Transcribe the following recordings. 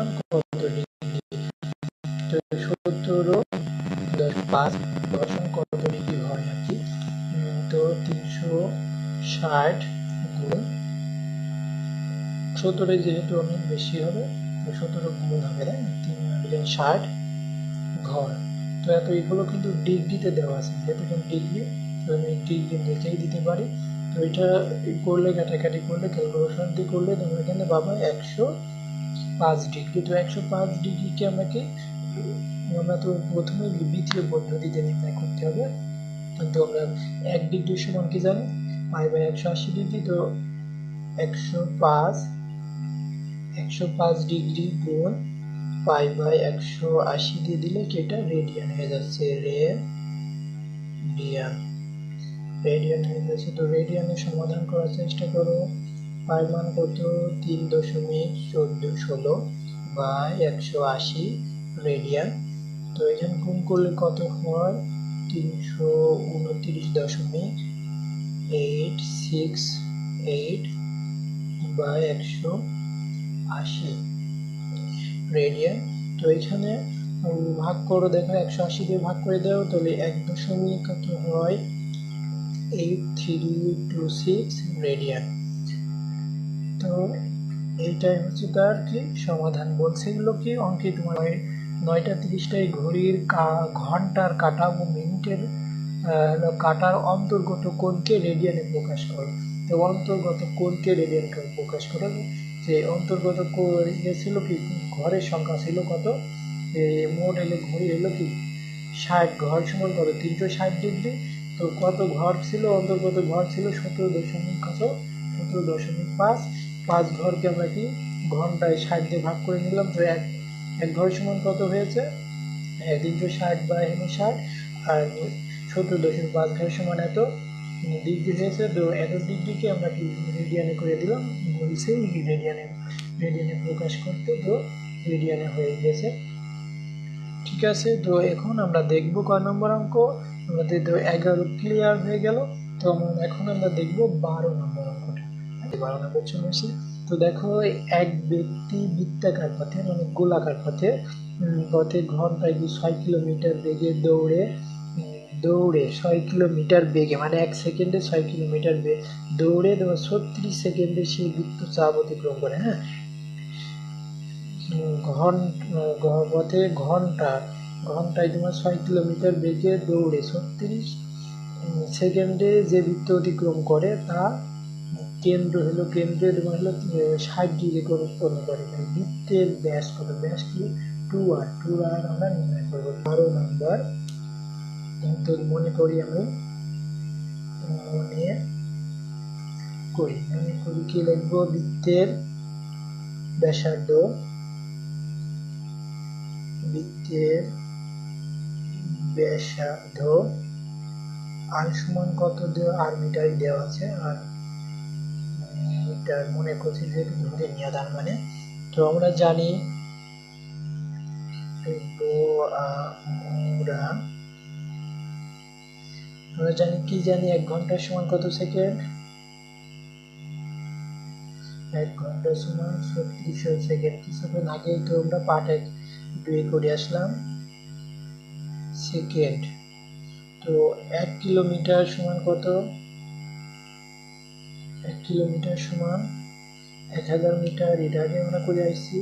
সমান কত ডিগ্রি তো সতেরো পাঁচ দশম কত ডিগ্রি হয় আর তো তিনশো ষাট গুণ। সতেরো যেহেতু অনেক বেশি হবে, তো সতেরো গুণ হবে, তাই না? তিন মিলিয়ন ষাট ঘর। তো এত এগুলো কিন্তু ডিগ্রিতে দেওয়া আছে। যেহেতু কোনো ডিগ্রি, তো আমি ডিগ্রি লিখেই দিতে পারি। তো এটা করলে, কাটাকাটি করলে, ক্যালকুলেশন দিয়ে করলে তোমরা এখানে পাবা একশো পাঁচ ডিগ্রি, তো একশো পাঁচ ডিগ্রিকে আমাকে, আমরা তো প্রথমে দ্বিতীয় পদ্ধতিতে নির্ণয় করতে হবে। কিন্তু আমরা এক ডিগ্রি সমান কি জানি? পাই বাই একশো আশি ডিগ্রি, তো একশো পাঁচ একশো পাঁচ ডিগ্রি গুণ পাই বাই একশো আশি দিয়ে দিলে কি এটা? রেডিয়ান হয়ে যাচ্ছে রে রেডিয়ান। রেডিয়ান হয়ে যাচ্ছে, তো রেডিয়ানের সমাধান করার চেষ্টা করো। পাই মান কত তিন দশমিক চোদ্দ ষোলো বা একশো আশি রেডিয়ান। তো এখানে গুণ করলে কত হয়? তিনশো উনত্রিশ দশমিক এইট সিক্স এইট বা একশো আশি রেডিয়ান। তো এখানে ভাগ করো, দেখো একশো আশি দিয়ে ভাগ করে দাও, তাহলে এক দশমিক কত হয়? Eight three two six radian. তো এইটাই হচ্ছে তার কি সমাধান। বলছে এগুলো কি? অঙ্কে তোমার নয়টা তিরিশটায় ঘড়ির ঘণ্টার কাটা ও মিনিটের কাটার অন্তর্গত কোণকে রেডিয়ানে প্রকাশ করো। তো অন্তর্গত কোণকে রেডিয়ান প্রকাশ করো। যে অন্তর্গত ইয়ে ছিল কি? ঘরের সংখ্যা ছিল কত? মোট এলে ঘড়ি এলো কি? ষাট। ঘর সমান কত? তিনশো ষাট ডিগ্রি। তো কত ঘর ছিল? অন্তর্গত ঘর ছিল সতেরো দশমিক কত? সতেরো দশমিক পাঁচ। পাঁচ ঘরকে আমরা কি ঘন্টায় ষাট দিয়ে ভাগ করে নিলাম, তো এক এক ঘর সমান কত হয়েছে? তিনশো ষাট বা এখানে ষাট, আর সত্তর দশমিক পাঁচ ঘর সমান এত ডিগ্রি হয়েছে, তো এত ডিগ্রিকে আমরা কি রেডিয়ানে করে দিলাম? বলছে রেডিয়ানে রেডিয়ানে প্রকাশ করতে, তো রেডিয়ানে হয়ে গেছে। ঠিক আছে, তো এখন আমরা দেখব কয় নম্বর অঙ্ক। আমাদের তো এগারো ক্লিয়ার হয়ে গেল, তো এখন আমরা দেখব বারো নম্বর অঙ্কটা। বারো নম্বর চলে আসি। তো দেখো, এক ব্যক্তি বৃত্তাকার পথে মানে গোলাকার পথে পথে ঘন্টায় কি ছয় কিলোমিটার বেগে দৌড়ে দৌড়ে ছয় কিলোমিটার বেগে মানে এক সেকেন্ডে ছয় কিলোমিটার বেগে দৌড়ে তোমার ছত্রিশ সেকেন্ডে সেই বৃত্ত চাপ অতিক্রম করে হ্যাঁ? ঘন পথে ঘণ্টা, ঘন্টায় তোমার ছয় কিলোমিটার বেগে দৌড়ে ছত্রিশ সেকেন্ডে যে বৃত্ত অতিক্রম করে তা কেন্দ্র হলো কেন্দ্রে তোমার হলো ষাট ডিগ্রি করে উৎপন্ন করে। বৃত্তের ব্যাস কত? ব্যাস কি? টু আর টু আর আমরা নির্ণয় করব। বারো নাম্বার তো মনে করি আমি, মনে করি। মনে করি কি লিখব? বৃত্তের ব্যাসার্ধ। বৃত্তের ব্যাসার্ধ। আর সমান কত? দেওয়া আর মিটারই দেওয়া আছে। আর মিটার মনে করছি যেহেতু ধরে নিয়ে তার মানে। তো আমরা জানি আমরা জানি কি জানি, এক ঘণ্টার সমান কত সেকেন্ড? এক ঘণ্টা সমান ছত্রিশ সেকেন্ড। কিছুক্ষণ আগেই তো আমরা পার্ট দুই করে আসলাম। সেকেন্ড। তো এক কিলোমিটার সমান কত? এক কিলোমিটার সমান এক হাজার মিটার এটা আগে আমরা করে আসছি।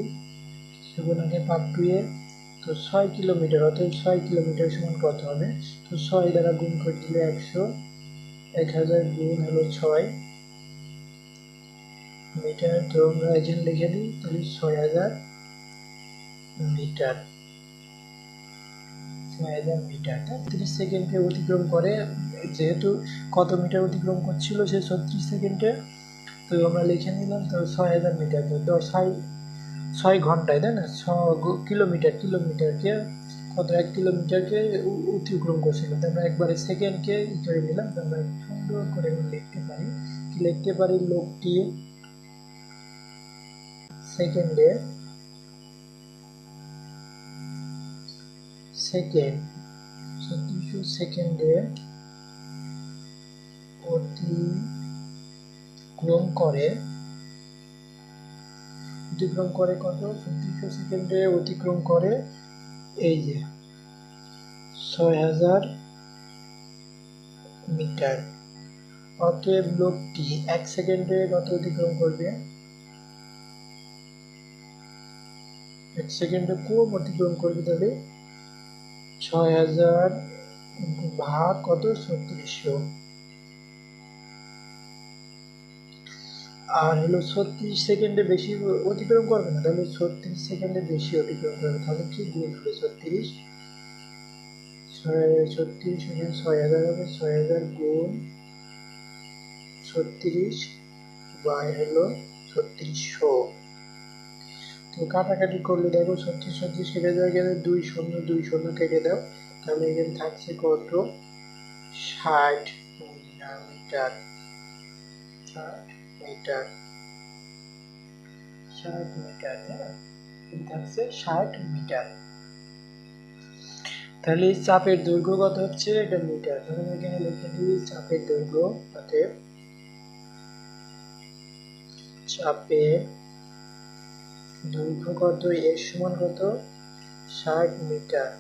কিছুক্ষণ আগে পার্ট টুয়ে তো ছয় কিলোমিটার অর্থাৎ ছয় কিলোমিটার সমান কত হবে? তো ছয় দ্বারা গুণ করে দিলে একশো। এক হাজার গুণ হলো ছয়। মিটার তো আমরা এখানে লিখে দিই, তাহলে ছয় হাজার মিটার। ছয় হাজার মিটার। তিরিশ সেকেন্ডে অতিক্রম করে যেহেতু কত মিটার অতিক্রম করছিল সে ছত্রিশ সেকেন্ডে, তো আমরা লিখে নিলাম তো ছয় হাজার মিটার। তো ছয় ছয় ঘন্টায়, তাই না? ছ কিলোমিটার, কিলোমিটারকে, কত? এক কিলোমিটারকে অতিক্রম করছিল। তো আমরা একবারে সেকেন্ডকে ই করে নিলাম। তো আমরা সুন্দর করে লিখতে পারি। কি লিখতে পারি? লোকটি সেকেন্ডে সেকেন্ড সেকেন্ডে অতিক্রম করে অতিক্রম করে কত? ছত্রিশশো সেকেন্ডে অতিক্রম করে এই যে ছয় হাজার মিটার। অতএব লোকটি এক সেকেন্ডে কত অতিক্রম করবে? এক সেকেন্ডে কম অতিক্রম করবে তাহলে ছয় হাজার ভাগ কত? ছত্রিশশো। আর হলো ছত্রিশ সেকেন্ডে বেশি অতিক্রম করবে না, তাহলে ছত্রিশ সেকেন্ডে বেশি অতিক্রম করবে, তাহলে কি গুণ হবে ছত্রিশ? ছয়, ছত্রিশ এখানে ছয় হাজার হবে, ছয় হাজার গুণ ছত্রিশ বাই হলো ছত্রিশশো। তো কাটাকাটি করলে দেখো ছত্রিশ ছত্রিশ কেটে দেওয়া গেলে দুই শূন্য দুই শূন্য কেটে দাও, তাহলে এখানে থাকছে কত? ষাট মিটার ষাট। মিটার। ষাট মিটার হ্যাঁ থাকছে ষাট মিটার। তাহলে চাপের দৈর্ঘ্য কত হচ্ছে? এটা মিটার। তাহলে এখানে লিখে দিই চাপের দৈর্ঘ্য, অতএব চাপের দৈর্ঘ্য কত? এর সমান কত? ষাট মিটার।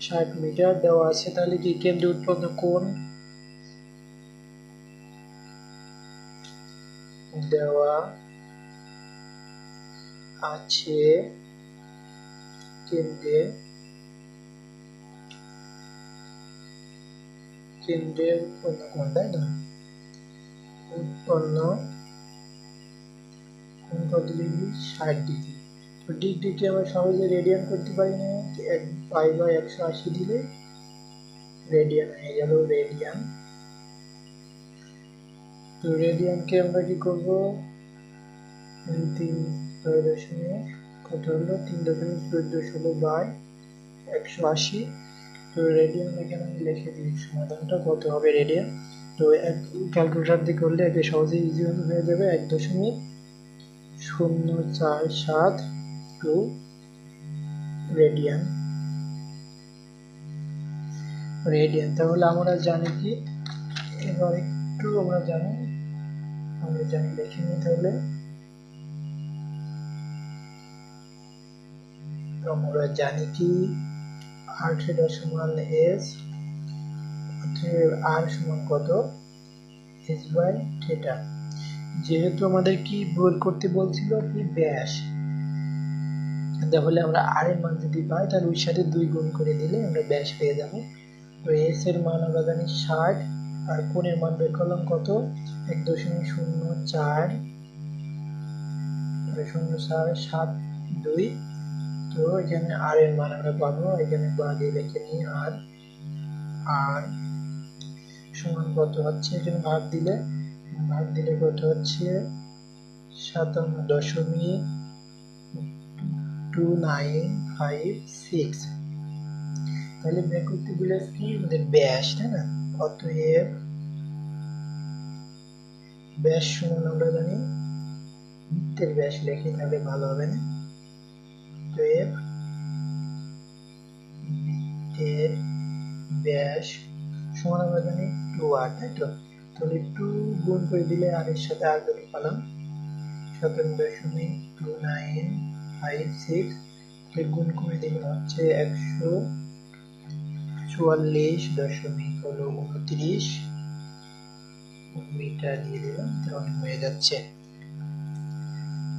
ষাট মিটার দেওয়া আছে, তাহলে কি কেন্দ্রে উৎপন্ন কোণ? দেওয়া আছে কেন্দ্রে। কেন্দ্রে উৎপন্ন কোণ তাই না। উৎপন্ন কোণ কত ডিগ্রি। ষাট ডিগ্রি তো ডিগ্রিকে আমরা সহজে রেডিয়ান করতে পারি না? এক পাই বা একশো আশি দিলে রেডিয়ান হয়ে গেল রেডিয়ান তো রেডিয়ানকে আমরা কি করব? তিন ছয় দশমিক, কত হলো? তিন দশমিক চোদ্দ ষোলো বাই একশো আশি। তো রেডিয়ান এখানে আমি লিখে দিই, সমাধানটা কত হবে রেডিয়ান তো এক ক্যালকুলেটার দিয়ে করলে একে সহজেই ইজি হয়ে যাবে। এক দশমিক শূন্য চার সাত টু রেডিয়ান রেডিয়ান তাহলে আমরা জানি কি? এবার একটু আমরা জানি আমরা জানি লিখে নিই তাহলে। আমরা জানি কি? আর থিটা সমান এস আর সমান কত? S by theta. যেহেতু আমাদের কি বের করতে বলছিল? কি ব্যাস। তাহলে আমরা আর এর মান যদি পাই, তাহলে ওই সাথে দুই গুণ করে দিলে আমরা ব্যাস পেয়ে যাব। তো এস এর মান আমরা জানি ষাট। আর কোণের মান বের করলাম কত? এক দশমিক শূন্য চার শূন্য চার সাত দুই। তো এখানে আর এর মান আমরা পাবো, এখানে বা দিয়ে লিখে নিই আর আর সমান কত হচ্ছে? এখানে ভাগ দিলে ভাগ দিলে কত হচ্ছে? সাতান্ন দশমিক টু নাইন ফাইভ সিক্স। তাহলে বের করতে গেলে কি? আমাদের ব্যাস, তাই না? অতএব ব্যাস সমান আমরা জানি। বৃত্তের ব্যাস লেখে তাহলে ভালো হবে না। অতএব বৃত্তের ব্যাস সমান আমরা জানি টু আর তাই তো? তাহলে টু গুণ করে দিলে আর এর সাথে আর দুটো পালাম সতেরো দশমিক টু নাইন ফাইভ সিক্স গুণ করে দিলে হচ্ছে একশো চুয়াল্লিশ দশমিক হলো উনত্রিশ মিটার দিয়ে দিলাম তাহলে হয়ে যাচ্ছে।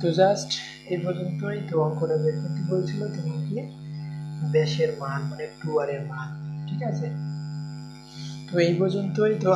তো জাস্ট এই পর্যন্তই তো অঙ্কটা বের করতে বলছিল তোমাকে ব্যাসের মান মানে টুয়ারের মান, ঠিক আছে? তো এই পর্যন্তই, তো